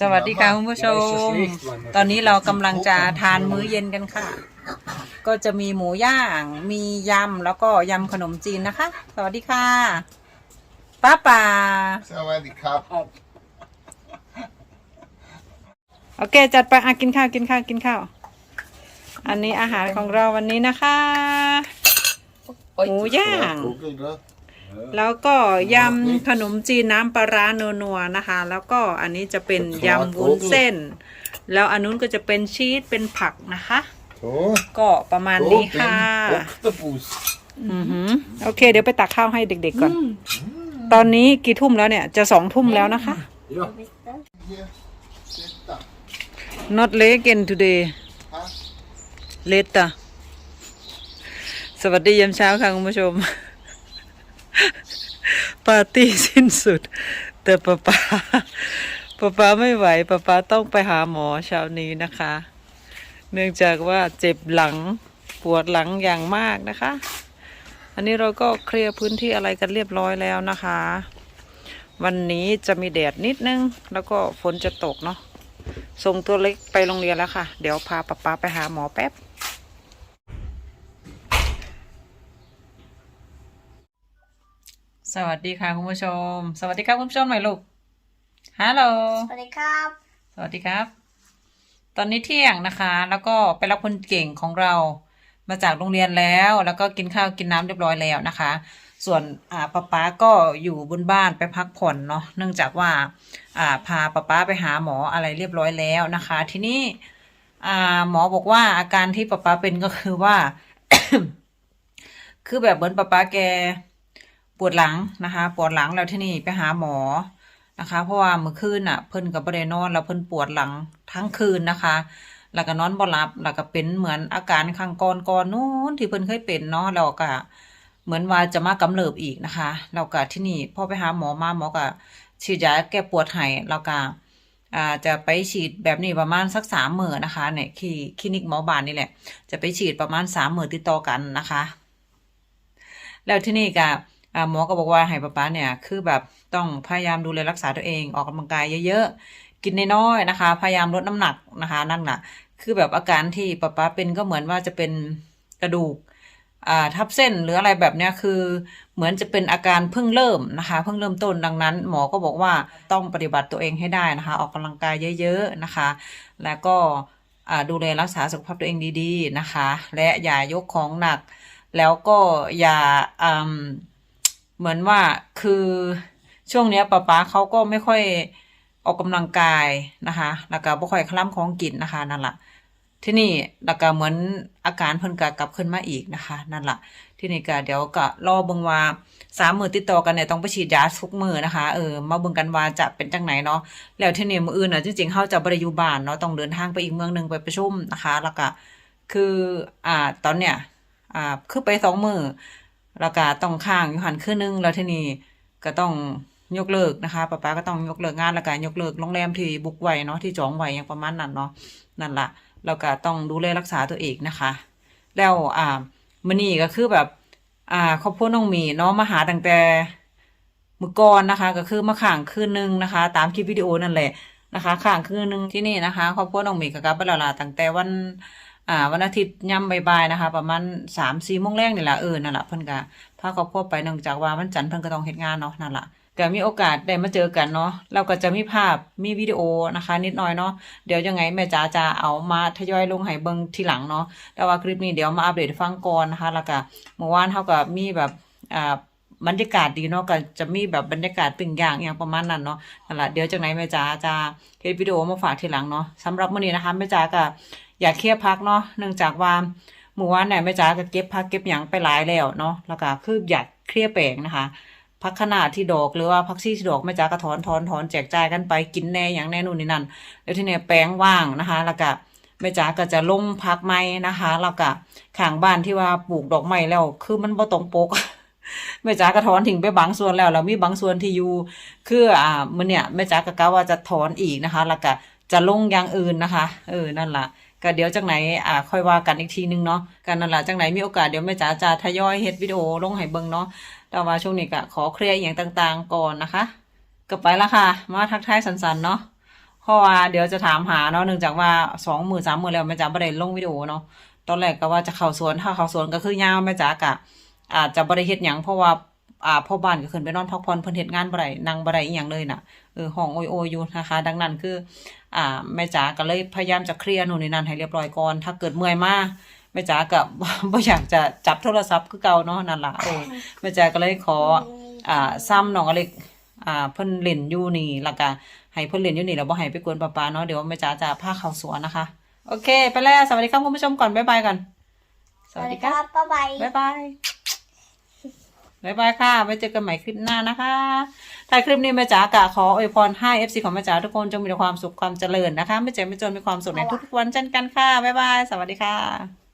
สวัสดีค่ะคุณผู้ชม ตอนนี้เรากำลังจะทานมื้อเย็นกันค่ะ ก็จะมีหมูย่าง มียำ แล้วก็ยำขนมจีนนะคะ สวัสดีค่ะ ป้าป่า สวัสดีครับ โอเค จัดไปอะกินข้าวกินข้าวกินข้าว อันนี้อาหารของเราวันนี้นะคะ หมูย่าง Google เหรอแล้วก็ยำขนมจีนน้ำปลาร้านัวๆนะคะ แล้วก็อันนี้จะเป็นยำวุ้นเส้น แล้วอันนู้นก็จะเป็นชีสเป็นผักนะคะโถก็ประมาณนี้ค่ะ octopus อือหือโอเค เดี๋ยวไปตักข้าวให้เด็กๆก่อน ตอนนี้กี่ทุ่มแล้วเนี่ย จะสองทุ่มแล้วนะคะ Here. Titta. not late again today Ha? later สวัสดียามเช้าค่ะคุณผู้ชม ปาร์ตี้สิ้นสุด แต่ป๊าป๊าป๊าป๊าไม่ไหวป๊าป๊าต้องไปหาหมอเช้านี้นะคะ เนื่องจากว่าเจ็บหลังปวดหลังอย่างมากนะคะ อันนี้เราก็เคลียร์พื้นที่อะไรกันเรียบร้อยแล้วนะคะ วันนี้จะมีแดดนิดนึง แล้วก็ฝนจะตกเนาะส่งตัวเล็กไปโรงเรียนแล้วค่ะ เดี๋ยวพาป๊าป๊าไปหาหมอแป๊บ สวัสดีค่ะคุณผู้ชม สวัสดีครับคุณผู้ชมหน่อยลูกฮัลโหลสวัสดีครับ สวัสดีครับ ตอนนี้เที่ยงนะคะ แล้วก็ไปรับคนเก่งของเรามาจากโรงเรียนแล้ว แล้วก็กินข้าวกินน้ำเรียบร้อยแล้วนะคะ ส่วนอ่าป๊าป๊าก็อยู่บนบ้านไปพักผ่อนเนาะเนื่องจากว่าอ่าพาป๊าป๊าไปหาหมออะไรเรียบร้อยแล้วนะคะ ทีนี้อ่าหมอบอกว่าอาการที่ป๊าป๊าเป็นก็คือว่า คือแบบเหมือนป๊าป๊าแก ปวดหลังนะคะ ปวดหลังแล้วที่นี่ไปหาหมอนะคะ เพราะว่าเมื่อคืนอะเพิ่นกับบ่ได้นอนแล้วเพิ่นปวดหลังทั้งคืนนะคะ แล้วก็นอนบ่หลับแล้วก็เป็นเหมือนอาการข้างก่อนก่อนนู้นที่เพิ่นเคยเป็นเนาะแล้วก็เหมือนว่าจะมากำเริบอีกนะคะแล้วก็ที่นี่พอไปหาหมอมาหมอก็ฉีดยาแก้ปวดให้แล้วก็อ่าจะไปฉีดแบบนี้ประมาณสักสามหมื้อนะคะเนี่ยที่คลินิกหมอบานนี่แหละ จะไปฉีดประมาณสามหมื้อติดต่อกันนะคะ แล้วที่นี่ก็ หมอก็บอกว่าให้ป๊าป๊าเนี่ยคือแบบต้องพยายามดูแลรักษาตัวเองออกกำลังกายเยอะๆ กินน้อยๆนะคะ พยายามลดน้ำหนักนะคะนั่นแหละคือแบบอาการที่ป๊าป๊าเป็นก็เหมือนว่าจะเป็นกระดูกทับเส้นหรืออะไรแบบเนี้ยคือเหมือนจะเป็นอาการเพิ่งเริ่มนะคะ เพิ่งเริ่มต้นดังนั้น หมอก็บอกว่าต้องปฏิบัติตัวเองให้ได้นะคะ ออกกำลังกายเยอะ ๆนะคะ แล้วก็ดูแลรักษาสุขภาพตัวเองดี ๆนะคะ และอย่ายกของหนัก แล้วก็อย่าอืม เหมือนว่าคือช่วงเนี้ยป๊าป๊าเขาก็ไม่ค่อยออกกำลังกายนะคะแล้วก็บ่ค่อยคล่ำของกินนะคะนั่นแหละที่นี่แล้วก็เหมือนอาการเพิ่นก็กลับขึ้นมาอีกนะคะ นั่นแหละที่นี่ก็เดี๋ยวก็รอเบิ่งว่าสามมือติดต่อกันเนี่ยต้องไปฉีดยาทุกมือนะคะเออมาเบิ่งกันว่าจะเป็นจังไหนเนาะแล้วที่นี่มืออื่นน่ะจริงๆเฮาจะบ่ได้อยู่บ้านเนาะต้องเดินทางไปอีกเมืองหนึ่งไปประชุมนะคะ แล้วก็คืออ่าตอนเนี้ยอ่าคือไปสองมือ แล้วก็ต้องค้างอยู่หันคืนนึงแล้วที่นี้ก็ต้องยกเลิกนะคะป้าป๊าก็ต้องยกเลิกงานแล้วก็ยกเลิกโรงแรมที่บุกไว้เนาะที่จองไว้อย่างประมาณนั้นเนาะนั่นละแล้วก็ต้องดูแลรักษาตัวเองนะคะ แล้วอ่ามื้อนี้ก็คือแบบอ่าครอบครัวน้องมีเนาะมาหาตั้งแต่มือก่อนนะคะ ก็คือมาค้างคืนนึงนะคะ ตามคลิปวิดีโอนั่นแหละนะคะค้างคืนนึงที่นี่นะคะครอบครัวน้องมีก็กลับไปแล้วล่ะตั้งแต่วัน อ่าวันอาทิตย์ย่ำบ่ายๆนะคะ ประมาณสามสี่โมงแรกนี่แหละเออนั่นแหละเพิ่นก็พาครอบครัวไปเนื่องจากว่าวันจันทร์เพิ่นก็ต้องเฮ็ดงานเนาะนั่นแหละก็มีโอกาสได้มาเจอกันเนาะเราก็จะมีภาพมีวิดีโอนะคะ นิดหน่อยเนาะเดี๋ยวยังไงแม่จ๋าจะเอามาทยอยลงให้เบิ่งทีหลังเนาะแต่ว่าคลิปนี้เดี๋ยวมาอัปเดตฟังก่อนนะคะแล้วก็เมื่อวานเฮาก็มีแบบอ่าบรรยากาศดีเนาะก็จะมีแบบบรรยากาศปิ้งย่างอย่างประมาณนั้นเนาะนั่นแหละเดี๋ยวจากไหนแม่จ๋าจะเฮ็ดวิดีโอมาฝากทีหลังเนาะสำหรับมื้อนี้นะคะแม่จ๋าก็ อยากเคลียร์พักเนาะเนื่องจากว่าหมู่ว่านเนี่ยแม่จ๋าก็เก็บพักเก็บหยังไปหลายแล้วเนาะแล้วก็คืออยากเคลียร์แปลงนะคะพักขนาดที่ดอกหรือว่าพักซี่ที่ดอกแม่จ๋าก็ถอนถอนถอนแจกจ่ายกันไปกินแน่อย่างแน่นู่นนี่นั่นแล้วที่เนี่ยแปลงว่างนะคะ แล้วก็แม่จ๋าก็จะลงพักไม้นะคะแล้วก็ข้างบ้านที่ว่าปลูกดอกไม้แล้ว คือมันบ่ตรงปกแม่จ๋าก็ถอนทิ้งไปบางส่วนแล้วแล้วมีบางส่วนที่อยู่คืออ่ามันเนี่ยแม่จ๋าก็กะว่าจะถอนอีกนะคะ แล้วก็จะลงอย่างอื่นนะคะ เออนั่นล่ะ ก็เดี๋ยวจากไหนอ่าค่อยว่ากันอีกทีนึงเนาะกันนั่นแหละจากไหนมีโอกาสเดี๋ยวแม่จ๋าจะทยอยเฮ็ดวิดีโอลงให้เบิ่งเนาะแต่ว่าช่วงนี้ก็ขอเคลียร์อย่างต่างๆ ก่อนนะคะก็ไปละค่ะ มาทักทายสันๆเนาะเพราะว่าเดี๋ยวจะถามหาเนาะเนื่องจากว่าสองหมือสามหมือแล้วแม่จ๋าบ่ได้ลงวิดีโอเนาะตอนแรกก็ว่าจะเข้าสวนถ้าเข้าสวนก็คือยาวแม่จ๋ากะอาจจะบ่ได้เฮ็ดหยังเพราะว่า อ่าพ่อบ้านก็ขึ้นไปนอนพักผ่อนเพิ่นเฮ็ดงานบ่ได้นั่งบ่ได้อีหยังเลยน่ะเออห้องโอยๆอยู่นะคะ ดังนั้นคือ อ่าแม่จ๋าก็เลยพยายามจะเคลียร์นู่นนี่นั่นให้เรียบร้อยก่อน ถ้าเกิดเมื่อยมาแม่จ๋าก็บ่อยากจะจับโทรศัพท์คือเก่าเนาะนั่นล่ะเออแม่จ๋าก็เลยขออ่าซ้ำน้องอเล็กอ่าเพิ่นเล่นอยู่นี่แล้วก็ให้เพิ่นเล่นอยู่นี่แล้วบ่ให้ไปกวนป้าๆเนาะเดี๋ยวแม่จ๋าจะพาเข้าสวนนะคะ โอเค ไปแล้วสวัสดีครับคุณผู้ชมก่อนบ๊ายบายก่อนสสวัวัสสดีดีคครับรับบ๊ายบายบ๊ายบาย บ๊ายบายค่ะ ไว้เจอกันใหม่คลิปหน้านะคะ ถ้าคลิปนี้แม่จ๋ากะขออวยพรให้ FC ของแม่จ๋าทุกคนจงมีแต่ความสุขความเจริญนะคะ ไม่เจ็บไม่จนมีความสุขในทุกๆวันเช่นกันค่ะ บ๊ายบาย สวัสดีค่ะ